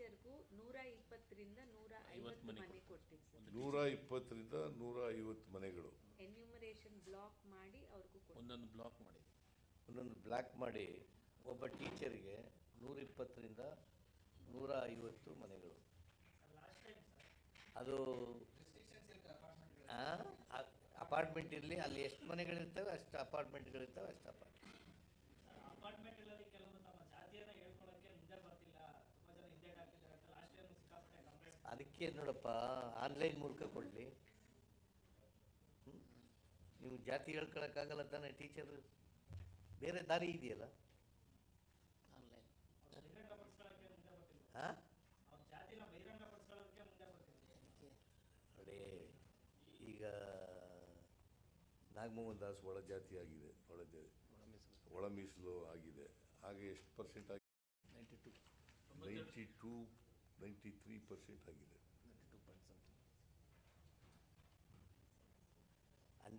ಟೀಚರ್ಗೂ ನೂರ ಇಪ್ಪತ್ತರಿಂದ ನೂರ ಐವತ್ತು ಮನೆ ಕೊಡ್ತೀವಿ. ಸರ್. ನೂರ ಇಪ್ಪತ್ತರಿಂದ ನೂರ ಐವತ್ತು ಮನೆಗಳು. ಎನ್ಯೂಮರೇಷನ್ ಬ್ಲಾಕ್ ಮಾಡಿ ಅವ್ರಿಗೂ ಕೊಡ್ತೀವಿ ಒಂದೊಂದು ಬ್ಲಾಕ್ ಮಾಡಿ. ಒಂದೊಂದು ಬ್ಲಾಕ್ ಮಾಡಿ ಒಬ್ಬ ಟೀಚರ್ಗೆ ನೂರ ಇಪ್ಪತ್ತರಿಂದ ನೂರ ಐವತ್ತು ಮನೆಗಳು. ಅದು ಅಪಾರ್ಟ್ಮೆಂಟ್ ಇರಲಿ ಅಲ್ಲಿ ಎಷ್ಟು ಮನೆಗಳಿರ್ತವೆ ಅಷ್ಟು ಅಪಾರ್ಟ್ಮೆಂಟ್ಗಳಿರ್ತವೆ ಅಷ್ಟು ಅಪಾರ್ಟ್ಮೆಂಟ್. ಅದಕ್ಕೆ ನೋಡಪ್ಪ ಆನ್ಲೈನ್ ಮೂಲಕ ಕೊಡಲಿ. ನೀವು ಜಾತಿ ಹೇಳ್ಕೊಳಕ್ಕಾಗಲ್ಲ ತಾನೇ ಟೀಚರ್ ಬೇರೆ ದಾರಿ ಇದೆಯಲ್ಲ? ಆನ್ಲೈನ್ ಹಾಂ ನೋಡಿ ಈಗ ನಾಗಮೋಹನ್ ದಾಸ್ ಒಳ ಜಾತಿ ಆಗಿದೆ ಒಳ ಜಾತಿ ಒಳ ಮೀಸಲು ಆಗಿದೆ. ಹಾಗೆ ಎಷ್ಟು ಪರ್ಸೆಂಟ್ ಆಗಿದೆ ninety two ninety three percent ಆಗಿದೆ ninety two point something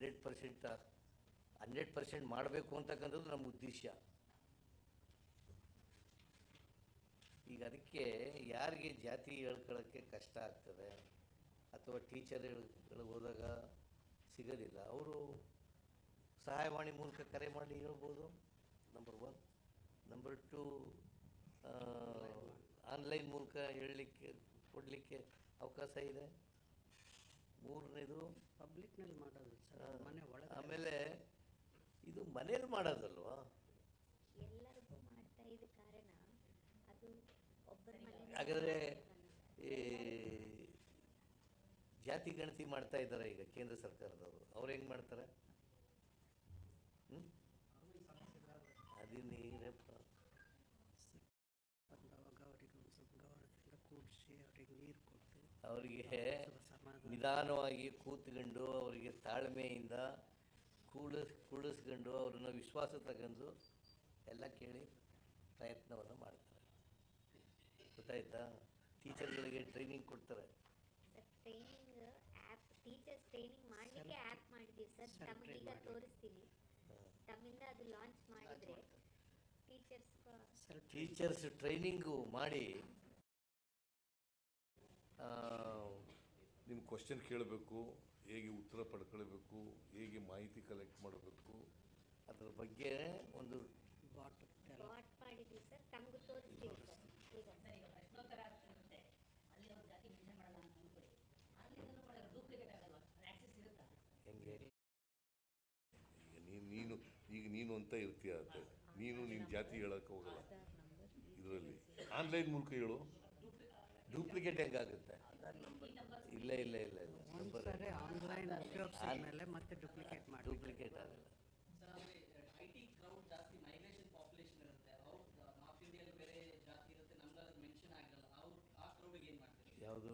hundred percent hundred percent ಮಾಡಬೇಕು ಅಂತಕ್ಕಂಥದ್ದು ನಮ್ಮ ಉದ್ದೇಶ. ಈಗ ಅದಕ್ಕೆ ಯಾರಿಗೆ ಜಾತಿ ಹೇಳ್ಕೊಳ್ಳೋಕ್ಕೆ ಕಷ್ಟ ಆಗ್ತದೆ, ಅಥವಾ ಟೀಚರ್ ಟೀಚರ್ಗಳು ಹೋದಾಗ ಸಿಗೋದಿಲ್ಲ, ಅವರು ಸಹಾಯವಾಣಿ ಮೂಲಕ ಕರೆ ಮಾಡಿ ಹೇಳ್ಬೋದು. Number one number two online ಮೂಲಕ ಹೇಳಲಿಕ್ಕೆ, ಕೊಡಲಿಕ್ಕೆ ಅವಕಾಶ ಇದೆ. ಮೂರನೇದು ಪಬ್ಲಿಕ್ನಲ್ಲಿ ಮಾಡೋದು ಸರ್ ಮನೆ ಒಳಗೆ ಆಮೇಲೆ ಇದು ಮನೇಲಿ ಮಾಡೋದಲ್ವಾ? ಎಲ್ಲರಿಗೂ ಮಾಡ್ತಾ ಇದ್ದ ಕಾರಣ ಅದು ಒಬ್ಬರ ಹಾಗಾದರೆ ಈ ಜಾತಿ ಗಣತಿ ಮಾಡ್ತಾ ಇದ್ದಾರೆ ಈಗ ಕೇಂದ್ರ ಸರ್ಕಾರದವರು. ಅವ್ರು ಹೆಂಗೆ ಮಾಡ್ತಾರೆ? ಹ್ಞೂ ನೀರೇ ಬಂದವಾಗ ಅವರಿಗೆ ಒಂದು ಸ್ವಲ್ಪ ಗೌರವದಿಂದ ಕೂಡಿಸಿ ಅವ್ರಿಗೆ ನೀರು ಕೊಟ್ಟು ಅವರಿಗೆ ನಿಧಾನವಾಗಿ ಕೂತ್ಕೊಂಡು ಅವರಿಗೆ ತಾಳ್ಮೆಯಿಂದ ಕೂಡಿಸ್ ಕೂಡಿಸ್ಕೊಂಡು ಅವ್ರನ್ನ ವಿಶ್ವಾಸ ತಗೊಂಡು ಎಲ್ಲ ಕೇಳಿ ಪ್ರಯತ್ನವನ್ನು ಮಾಡ್ತಾರೆ. ಗೊತ್ತಾಯ್ತಾ? ಟೀಚರ್ಗಳಿಗೆ ಟ್ರೈನಿಂಗ್ ಕೊಡ್ತಾರೆ. Sir training app teachers training ಮಾಡಲಿಕ್ಕೆ ಆ್ಯಪ್ ಮಾಡಿದ್ದೀವಿ ಸರ್. Sir, ತಮಗೀಗ ತೋರಿಸ್ತೀನಿ. ತಮ್ಮಿಂದ ಅದು ಲಾಂಚ್ ಮಾಡಿದರೆ ಟೀಚರ್ಸ್ ಸ್ವಲ್ಪ ಟೀಚರ್ಸ್ ಟ್ರೈನಿಂಗು ಮಾಡಿ ಆ, ನಿಮ್ಮ ಕ್ವಶನ್ ಕೇಳಬೇಕು ಹೇಗೆ ಉತ್ತರ ಪಡ್ಕೊಳ್ಬೇಕು ಹೇಗೆ ಮಾಹಿತಿ ಕಲೆಕ್ಟ್ ಮಾಡಬೇಕು ಅದರ ಬಗ್ಗೆ ಒಂದು ಹೆಂಗೆ? ನೀನು ನೀನು ಈಗ ನೀನು ಅಂತ ಇರ್ತೀಯ ಅಂತ ನೀನು ನಿನ್ನ ಜಾತಿ ಹೇಳಕ್ಕೆ ಹೋಗಲ್ಲ. ಇದರಲ್ಲಿ. ಆನ್ಲೈನ್ ಮೂಲಕ ಹೇಳು. ಡೂಪ್ಲಿಕೇಟ್ ಹೆಂಗಾಗುತ್ತೆ? ಇಲ್ಲ ಇಲ್ಲ ಇಲ್ಲ ಇಲ್ಲ. ಆನ್ಲೈನ್ ಮೇಲೆ ಮತ್ತೆ ಡೂಪ್ಲಿಕೇಟ್ ಮಾಡಿ. ಡೂಪ್ಲಿಕೇಟ್ ಆಗಲ್ಲ. ಯಾವುದು?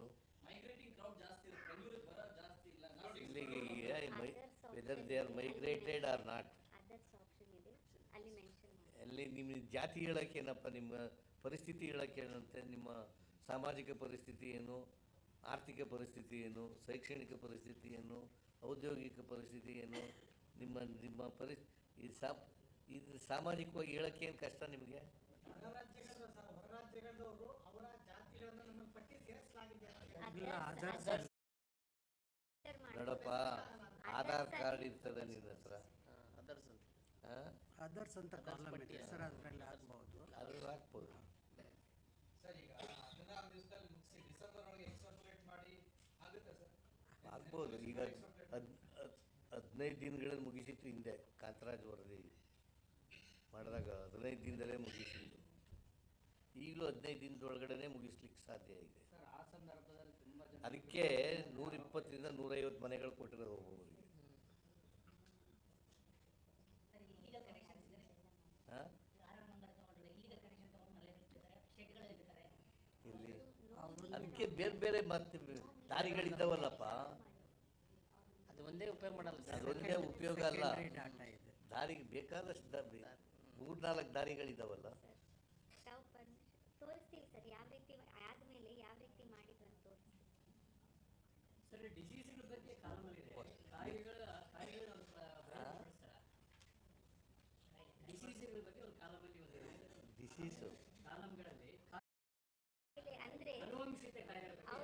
ಇಲ್ಲಿಗೆ whether they are migrated or not ಅಲ್ಲಿ ನಿಮ್ಮ ಜಾತಿ ಹೇಳಕ್ಕೆ ಏನಪ್ಪ? ನಿಮ್ಮ ಪರಿಸ್ಥಿತಿ ಹೇಳಕ್ಕೆ ಏನಂತೆ? ನಿಮ್ಮ ಸಾಮಾಜಿಕ ಪರಿಸ್ಥಿತಿ ಏನು ಆರ್ಥಿಕ ಪರಿಸ್ಥಿತಿ ಏನು ಶೈಕ್ಷಣಿಕ ಪರಿಸ್ಥಿತಿ ಏನು ಔದ್ಯೋಗಿಕ ಪರಿಸ್ಥಿತಿ ಏನು ನಿಮ್ಮ ನಿಮ್ಮ ಪರಿಸ್ಥಿತಿ ಈ ಸಾ ಇದು ಸಾಮಾಜಿಕವಾಗಿ ಹೇಳಕ್ಕೆ ಏನು ಕಷ್ಟ ನಿಮಗೆ? ನೋಡಪ್ಪ ಆಧಾರ್ ಕಾರ್ಡ್ ಇರ್ತದೆ ನಿನ್ನ ಹತ್ರ. ಅದರ್ಸ್ ಅಂತ. ಹಾಂ? ಅದರ್ಸ್ ಅಂತ ಸರ್ ಅದರಲ್ಲಿ ಹಾಕ್ಬೋದು. ಅದರಲ್ಲಿ ಹಾಕ್ಬೋದು. ಸರ್ ಈಗ ಹದಿನಾರು ದಿವಸದಲ್ಲಿ ಮುಗಿಸಿ ಡಿಸೆಂಬರ್ ಒಳಗೆ ಎಕ್ಸ್ಟ್ರಾಪುಲೇಟ್ ಮಾಡಿ ಆಗುತ್ತೆ ಸರ್. ಆಗ್ಬೋದು ಈಗ ಹದ್ ಹದ್- ಹದಿನೈದು ದಿನಗಳಲ್ಲಿ ಮುಗಿಸಿತ್ತು ಹಿಂದೆ ಕಾಂತರಾಜ್ ವರದಿ ಮಾಡಿದಾಗ ಹದಿನೈದು ದಿನದಲ್ಲೇ ಮುಗಿಸಿದ್ದು. ಈಗಲೂ ಹದಿನೈದು ದಿನದೊಳಗಡೆ ಮುಗಿಸ್ಲಿಕ್ಕೆ ಸಾಧ್ಯ ಇದೆ. ಅದಕ್ಕೆ ನೂರಿಪ್ಪತ್ತರಿಂದ ನೂರೈವತ್ತು ಮನೆಗಳು ಕೊಟ್ಟಿರೋದು ಒಬ್ಬೊಬ್ಬರಿಗೆ. ಬೇರೆ ಬೇರೆ ಮತ್ತೆ ದಾರಿಗಳಿದ್ದವಲ್ಲಪ್ಪ. ಅದು ಒಂದೇ ಉಪಯೋಗ ಮಾಡಲ್ಲ ಸರ್. ಅದೊಂದೇ ಉಪಯೋಗ ಅಲ್ಲ. ದಾರಿಗೆ ಬೇಕಾದಷ್ಟು ದಾರಿ ಮೂರ್ನಾಲ್ಕು ದಾರಿಗಳಿದ್ದಾವಲ್ಲ ತಾವು ತೋರಿಸ್ತೀವಿ ಸರ್ ಯಾವ ರೀತಿ ಯಾವ ರೀತಿ ಮಾಡಿದ್ರು ಅಂತ ಡಿಸೀಸು